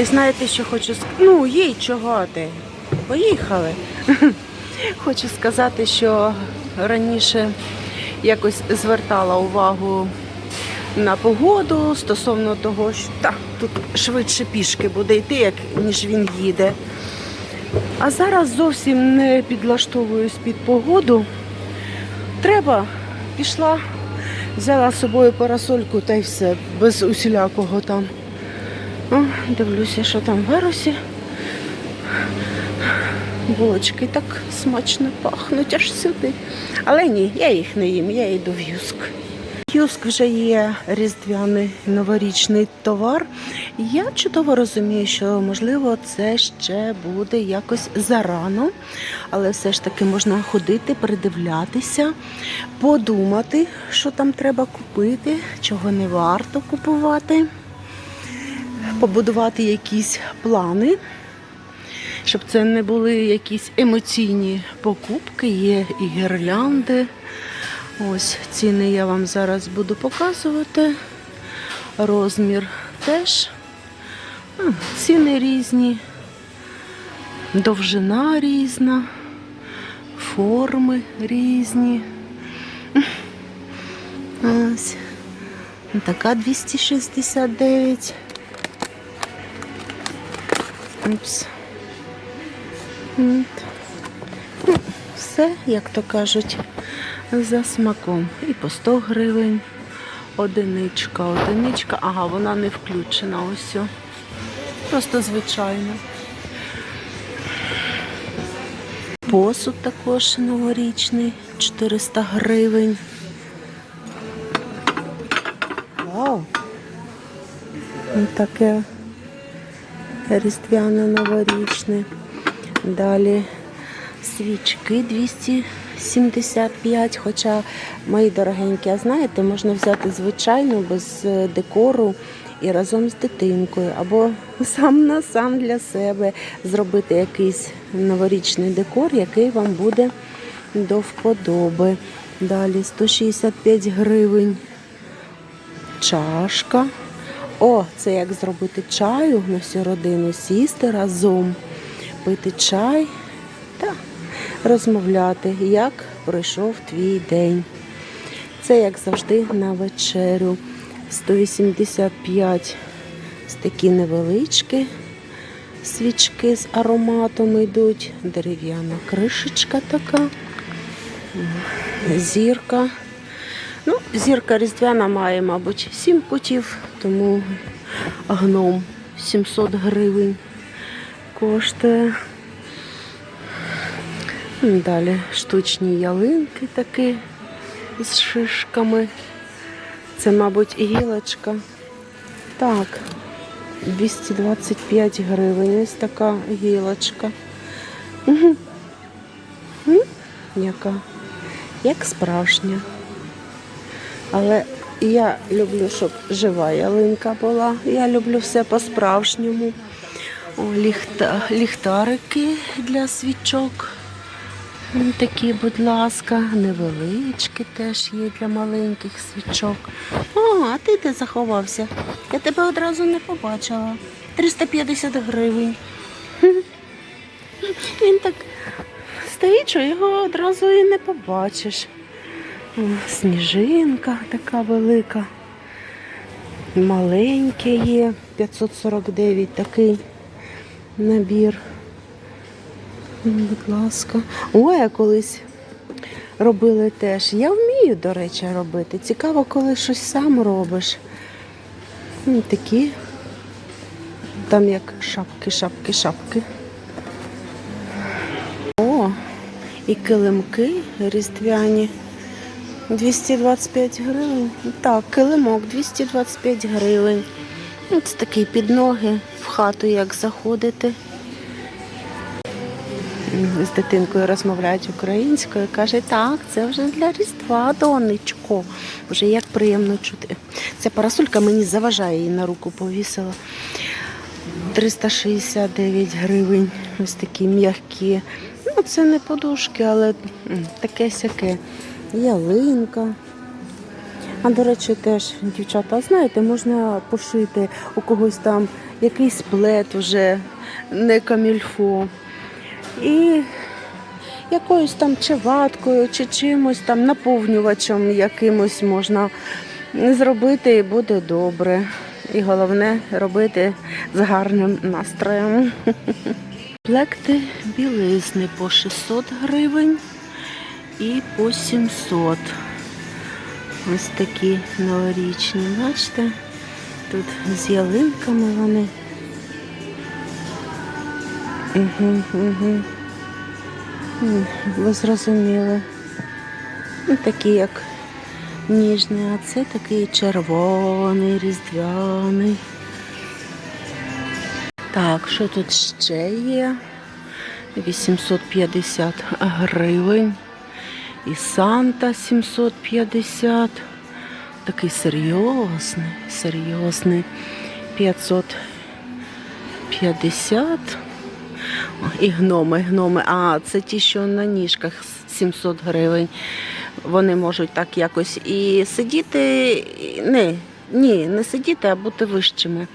І знаєте, що хочу сказати? Ну, їй чого ти? Поїхали. Хочу сказати, що раніше якось звертала увагу на погоду стосовно того, що та, тут швидше пішки буде йти, як, ніж він їде. А зараз зовсім не підлаштовуюсь під погоду. Треба, пішла, взяла з собою парасольку та й все, без усілякого там. О, дивлюся, що там в вирусі. Булочки так смачно пахнуть аж сюди. Але ні, я їх не їм, я йду в Юск. Юск вже є різдвяний новорічний товар. Я чудово розумію, що можливо це ще буде якось зарано, але все ж таки можна ходити, передивлятися, подумати, що там треба купити, чого не варто купувати побудувати якісь плани, щоб це не були якісь емоційні покупки, є і гірлянди. Ось ціни я вам зараз буду показувати. Розмір теж. Ціни різні, довжина різна, форми різні. Ось. Така 269. Упс. Ну, Все, як то кажуть, за смаком. І по 100 гривень. Одиничка, одиничка. Ага, вона не включена ось. Просто звичайно. Посуд також новорічний, 400 гривень. Вау! Таке різдвяне новорічне. Далі свічки 275. Хоча, мої дорогенькі, а знаєте, можна взяти звичайну без е, декору і разом з дитинкою, або сам на сам для себе зробити якийсь новорічний декор, який вам буде до вподоби. Далі 165 гривень. Чашка. О, це як зробити чаю на всю родину, сісти разом, пити чай та розмовляти, як пройшов твій день. Це, як завжди, на вечерю. 185 такі невеличкі свічки з ароматом йдуть. Дерев'яна кришечка така, зірка. Зірка різдвяна має, мабуть, 7 путів, тому гном 700 гривень коштує. Далі штучні ялинки такі з шишками. Це, мабуть, гілочка. Так, 225 гривень. Ось така гілочка. Угу. Яка? Як справжня. Але я люблю, щоб жива ялинка була. Я люблю все по-справжньому. Ліхта, ліхтарики для свічок. Такі, будь ласка, невеличкі теж є для маленьких свічок. О, а ти де заховався? Я тебе одразу не побачила. 350 гривень. Він так стоїть, що його одразу і не побачиш. О, Сніжинка така велика. Маленьке є, 549 такий набір. Будь ласка. Ой, а колись робили теж. Я вмію, до речі, робити. Цікаво, коли щось сам робиш. Такі. Там як шапки, шапки, шапки. О, і килимки різдвяні. 225 гривень. Так, килимок 225 гривень. Ось такий під ноги в хату, як заходити. З дитинкою розмовляють українською. Каже, так, це вже для Різдва, донечко. Вже як приємно чути. Ця парасолька мені заважає її на руку повісила. 369 гривень. Ось такі м'які. Ну, це не подушки, але таке сяке. Ялинка. А до речі, теж, дівчата, знаєте, можна пошити у когось там якийсь плет уже не камільфо. І якоюсь там чи ваткою, чи чимось там наповнювачем якимось можна зробити і буде добре. І головне робити з гарним настроєм. Плекти білизни по 600 гривень і по 700. Ось такі новорічні, бачите? Тут з ялинками вони. Ви зрозуміли. Ну, такі як ніжний, а це такий червоний, різдвяний. Так, що тут ще є? 850 гривень. І Санта 750. Такий серйозний, серйозний. 550. І гноми, гноми. А, це ті, що на ніжках 700 гривень. Вони можуть так якось і сидіти. Не, ні, не сидіти, а бути вищими.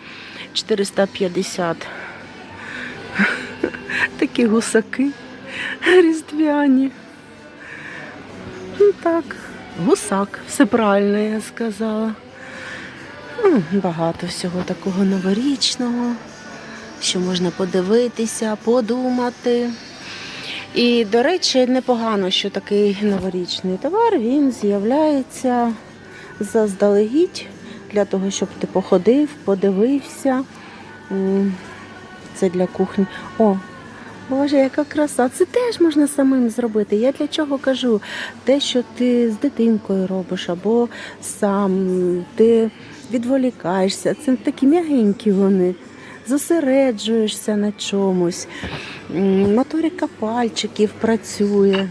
450. Такі гусаки різдвяні. Ну так, гусак, все правильно я сказала. Ну, Багато всього такого новорічного, що можна подивитися, подумати. І, до речі, непогано, що такий новорічний товар він з'являється заздалегідь для того, щоб ти походив, подивився. Це для кухні. О, Боже, яка краса! Це теж можна самим зробити. Я для чого кажу? Те, що ти з дитинкою робиш, або сам ти відволікаєшся. Це такі м'ягенькі вони. Зосереджуєшся на чомусь. Моторика пальчиків працює.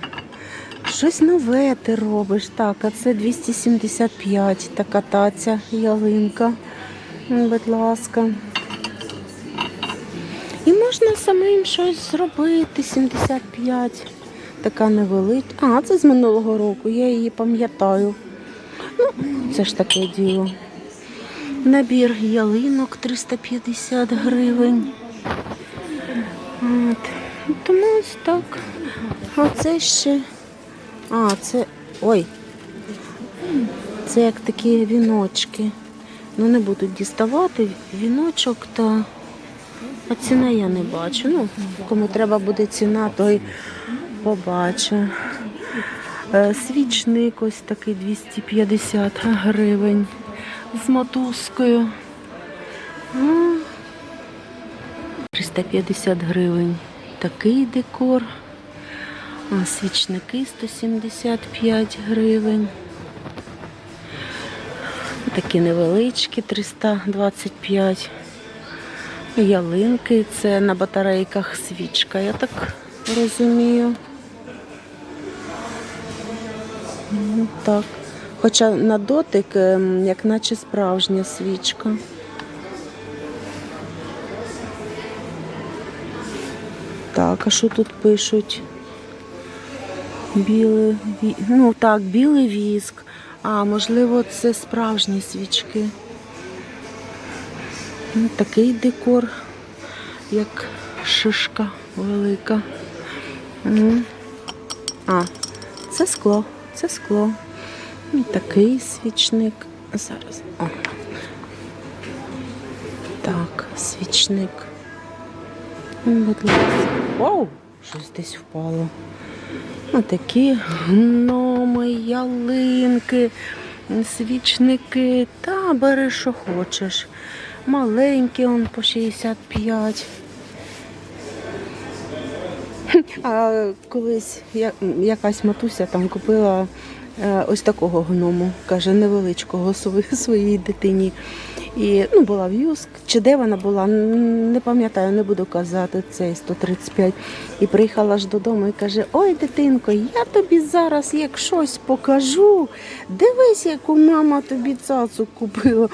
Щось нове ти робиш. Так, а це 275, така таця, ялинка. Будь ласка. Можна самим щось зробити, 75. Така невелика. А, це з минулого року, я її пам'ятаю. Ну, це ж таке діло. Набір ялинок 350 гривень. От. Тому ось так. Оце ще. А, це. Ой. Це як такі віночки. Ну, не буду діставати віночок та. А ціна я не бачу. Ну, кому треба буде ціна, той побачить. Е, Свічник ось такий 250 гривень з мотузкою. Ну, 350 гривень такий декор. Свічники 175 гривень. Такі невеличкі 325. Ялинки, це на батарейках свічка, я так розумію. Ну, Так. Хоча на дотик, ем, як наче справжня свічка. Так, а що тут пишуть? Білий, ну так, білий віск. А, можливо, це справжні свічки. Ну, Такий декор, як шишка велика. М. А, це скло, це скло. І такий свічник. Зараз. О. Так, свічник. Будь ласка. Вау! Щось десь впало. Отакі гноми, ялинки, свічники. Та бери, що хочеш. Маленькі он по 65. А колись якась матуся там купила е, ось такого гному, каже, невеличкого своїй дитині. І ну, була в Юск, чи де вона була, не пам'ятаю, не буду казати, цей 135. І приїхала ж додому і каже: Ой, дитинко, я тобі зараз як щось покажу. Дивись, яку мама тобі цацу купила.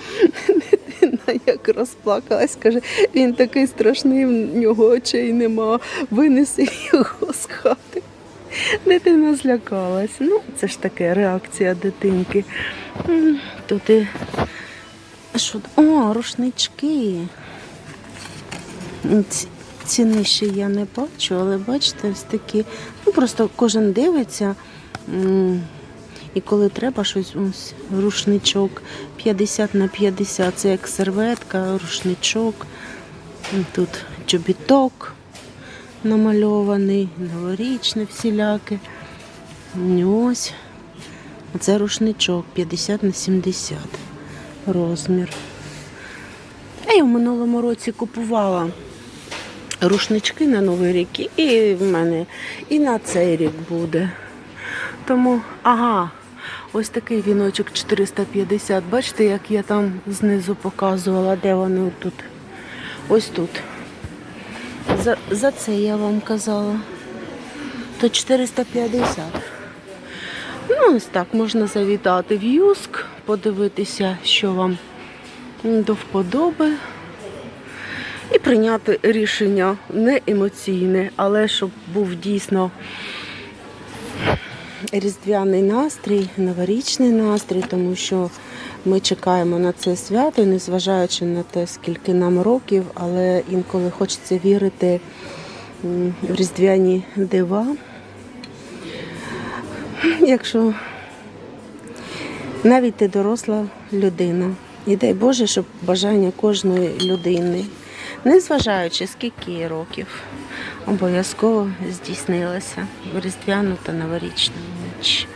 Дитина як розплакалась, каже, він такий страшний, в нього очей нема, винеси його з хати. Дитина злякалась. Ну, це ж таке реакція дитинки. Тут і. Що? О, рушнички. Ціни ще я не бачу, але бачите, ось такі. Ну, просто кожен дивиться. І коли треба щось, ось рушничок 50 на 50, це як серветка, рушничок. Тут чобіток намальований, новорічне всіляке. І Ось. Це рушничок 50 на 70 розмір. Я в минулому році купувала рушнички на Новий рік, і в мене і на цей рік буде. Тому, ага, ось такий віночок 450. Бачите, як я там знизу показувала, де вони тут. Ось тут. За, за це я вам казала. То 450. Ну, ось так можна завітати в Юск, подивитися, що вам до вподоби. І прийняти рішення не емоційне, але щоб був дійсно різдвяний настрій, новорічний настрій, тому що ми чекаємо на це свято, незважаючи на те, скільки нам років, але інколи хочеться вірити в різдвяні дива. Якщо навіть ти доросла людина. І дай Боже, щоб бажання кожної людини, незважаючи скільки їй років, обов'язково здійснилося в різдвяну та новорічну ніч.